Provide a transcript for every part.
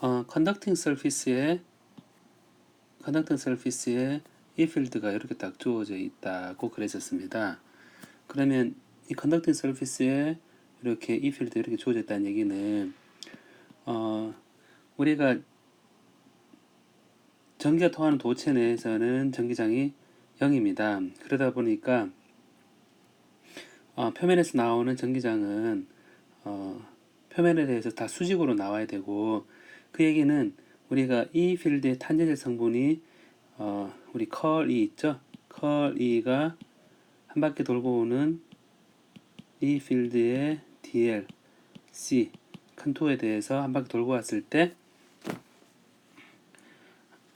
어, conducting surface에 conducting surface에 이 필드가 이렇게 딱 주어져 있다고 그랬었습니다. 그러면 이 conducting surface에 이렇게 이 필드 이렇게 주어져 있다는 얘기는 어, 우리가 전기가 통하는 도체 내에서는 전기장이 0입니다. 그러다 보니까 어, 표면에서 나오는 전기장은 어, 표면에 대해서 다 수직으로 나와야 되고 그 얘기는 우리가 이 필드의 탄젠셜 성분이 어, 우리 컬 E 있죠? 컬 E가 한 바퀴 돌고 오는 이 필드의 DL, C, 컨투어에 대해서 한 바퀴 돌고 왔을 때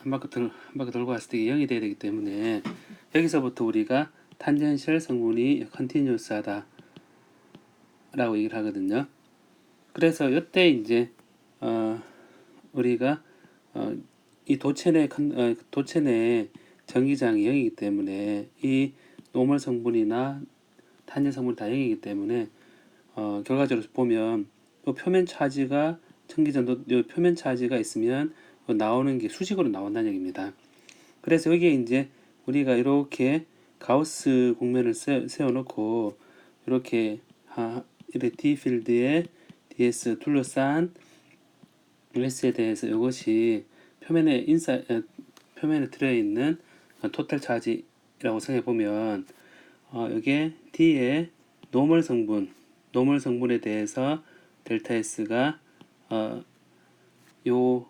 한 바퀴 돌, 한 바퀴 돌고 왔을 때 0이 돼야 되기 때문에 여기서부터 우리가 탄젠셜 성분이 컨티뉴스하다 라고 얘기를 하거든요. 그래서 이때 이제 어, 우리가 어, 이 도체 내 컨- 어, 도체 내 전기장이 0이기 때문에 이 노멀 성분이나 탄젠 성분이 다 0이기 때문에 어, 결과적으로 보면 요 표면 차지가 전기전도 요 표면 차지가 있으면 요 나오는 게 수직으로 나온다는 얘기입니다. 그래서 여기에 이제 우리가 이렇게 가우스 공면을 세, 세워놓고 이렇게 하, 이렇게 D 필드에 DS 둘러싼 S에 대해서 이것이 표면에 인사 어, 표면에 들어있는 토탈 차지라고 생각해 보면 어, 여기에 D의 노멀 성분 노멀 성분에 대해서 델타 S가 어, 요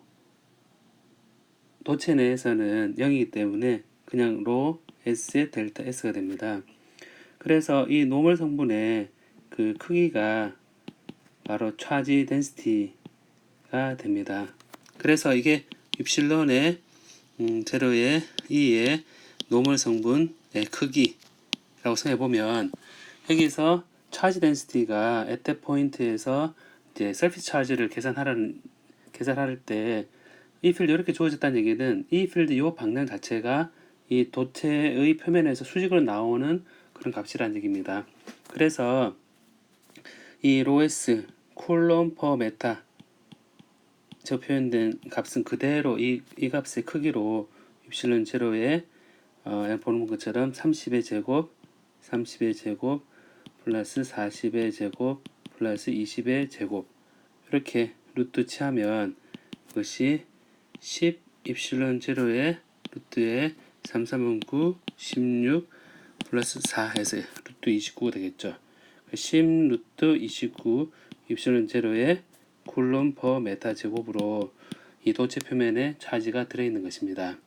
도체 내에서는 0이기 때문에 그냥 로 S의 델타 S가 됩니다. 그래서 이 노멀 성분의 그 크기가 바로 차지 덴시티 가 됩니다. 그래서 이게 입실론의 음, 제로의 2의 노멀 성분의 크기라고 생각해 보면 여기서 차지 덴시티가 at 포인트에서 이제 서피스 차지를 계산하라는 계산할 때 이 필드 이렇게 주어졌다는 얘기는 이 필드 요 방향 자체가 이 도체의 표면에서 수직으로 나오는 그런 값이라는 얘기입니다. 그래서 이 로에스 쿨롬 퍼 메타 저 표현된 값은 그대로 이, 이 값의 크기로 입실론 제로에 어, 보는 것처럼 30의 제곱 30의 제곱 플러스 40의 제곱 플러스 20의 제곱 이렇게 루트 취하면 그것이 10 입실론 제로의 루트에 3, 3은 9, 16 플러스 4 해서 루트 29가 되겠죠. 10 루트 29 입실론 제로의 쿨롬 퍼 메타 제곱으로 이 도체 표면에 차지가 들어있는 것입니다.